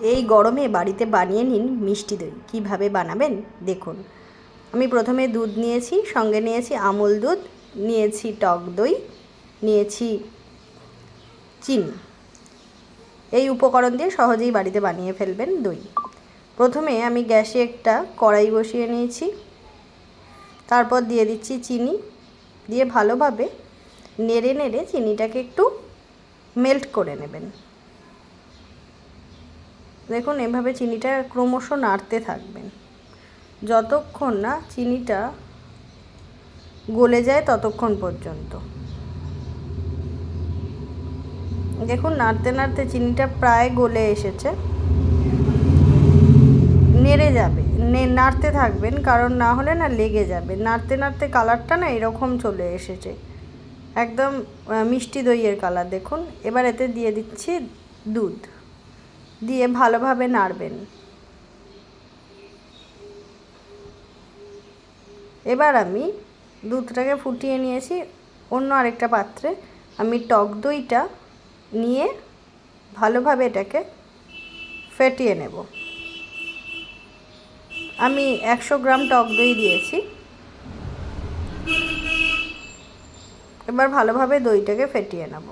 এই গরমে বাড়িতে বানিয়ে নিন মিষ্টি দই। কীভাবে বানাবেন দেখুন। আমি প্রথমে দুধ নিয়েছি, সঙ্গে নিয়েছি আমুল দুধ, নিয়েছি টক দই, নিয়েছি চিনি। এই উপকরণ দিয়ে সহজেই বাড়িতে বানিয়ে ফেলবেন দই। প্রথমে আমি গ্যাসে একটা কড়াই বসিয়ে নিয়েছি। তারপর দিয়ে দিচ্ছি চিনি। দিয়ে ভালোভাবে নেড়ে নেড়ে চিনিটাকে একটু মেল্ট করে নেবেন। দেখুন, এভাবে চিনিটা ক্রমশ নাড়তে থাকবেন। যতক্ষণ না চিনিটা গলে যায় ততক্ষণ পর্যন্ত। দেখুন, নাড়তে নাড়তে চিনিটা প্রায় গলে এসেছে। নেড়ে যাবে নাড়তে থাকবেন, কারণ না হলে না লেগে যাবে। নাড়তে নাড়তে কালারটা না এরকম চলে এসেছে। একদম মিষ্টি দইয়ের কালার, দেখুন। এবার এতে দিয়ে দিচ্ছি দুধ। দিয়ে ভালোভাবে নাড়বেন। এবার আমি দুধটাকে ফুটিয়ে নিয়েছি, অন্য আরেকটা পাত্রে। আমি টক দইটা নিয়ে ভালোভাবে এটাকে ফেটিয়ে নেব। আমি একশো গ্রাম টক দই দিয়েছি। এবার ভালোভাবে দইটাকে ফেটিয়ে নেব।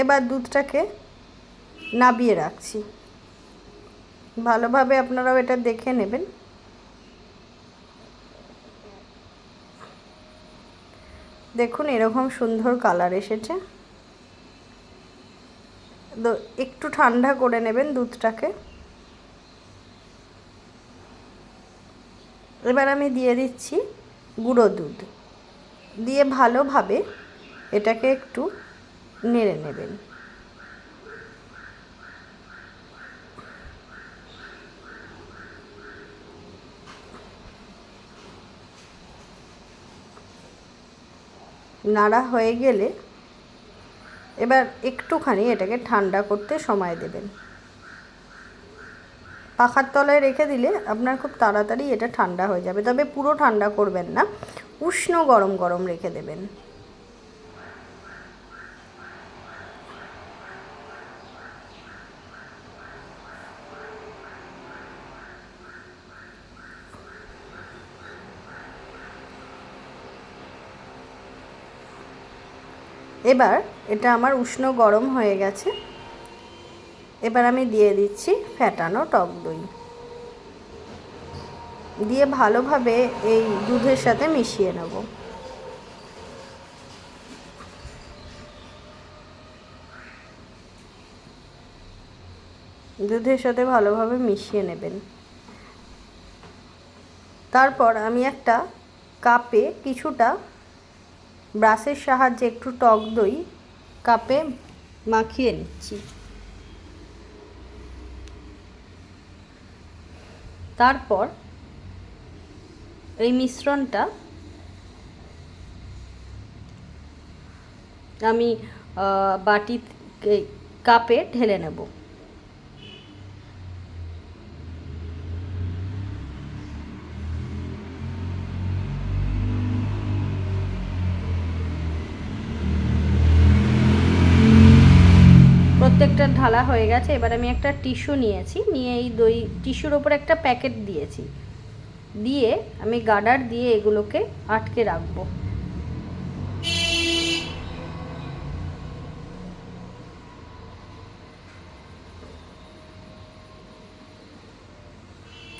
এবার দুধটাকে নাবিয়ে রাখছি। ভালোভাবে আপনারাও এটা দেখে নেবেন। দেখুন, এরকম সুন্দর কালার এসেছে। একটু ঠান্ডা করে নেবেন দুধটাকে। এবার আমি দিয়ে দিচ্ছি গুঁড়ো দুধ। দিয়ে ভালোভাবে এটাকে একটু নেড়ে নেবেন। নাড়া হয়ে গেলে এবার একটুখানি এটাকে ঠান্ডা করতে সময় দেবেন। পাখার তলায় রেখে দিলে আপনার খুব তাড়াতাড়ি এটা ঠান্ডা হয়ে যাবে, তবে পুরো ঠান্ডা করবেন না, উষ্ণ গরম গরম রেখে দেবেন। এবার এটা আমার উষ্ণ গরম হয়ে গেছে। এবার আমি দিয়ে দিচ্ছি ফ্যাটানো টক দই। দিয়ে ভালোভাবে এই দুধের সাথে মিশিয়ে নেব। দুধের সাথে ভালোভাবে মিশিয়ে নেবেন। তারপর আমি একটা কাপে কিছুটা ব্রাশের সাহায্যে একটু টক দই কাপে মাখিয়ে নিচ্ছি। তারপর এই মিশ্রণটা আমি বাটি কাপে ঢেলে নেব। প্রত্যেকটা ঢালা হয়ে গেছে। এবার আমি একটা টিস্যু নিয়েছি। নিয়ে এই দই, টিস্যুর ওপর একটা প্যাকেট দিয়েছি। দিয়ে আমি গার্ডার দিয়ে এগুলোকে আটকে রাখব।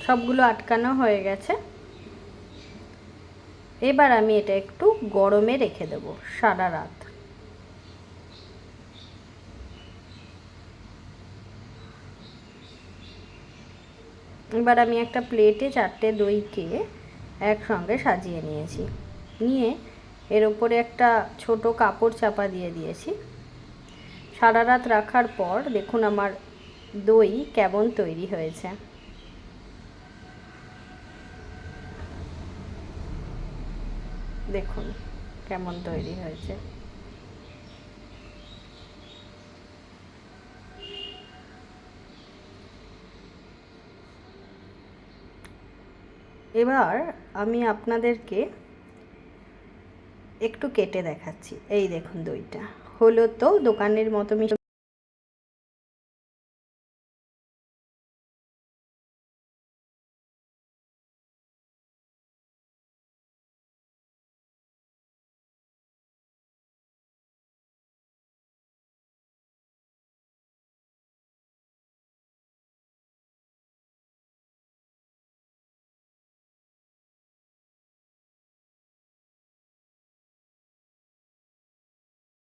সবগুলো আটকানো হয়ে গেছে। এবার আমি এটা একটু গরমে রেখে দেব সারা রাত। এবার আমি একটা প্লেটে চারটে দইকে একসঙ্গে সাজিয়ে নিয়েছি। নিয়ে এর ওপরে একটা ছোট কাপড় চাপা দিয়ে দিয়েছি। সারা রাত রাখার পর দেখুন আমার দই কেমন তৈরি হয়েছে। দেখুন কেমন তৈরি হয়েছে। এবার আমি আপনাদেরকে একটু কেটে দেখাচ্ছি। এই দেখুন দইটা। হলো তো দোকানের মতো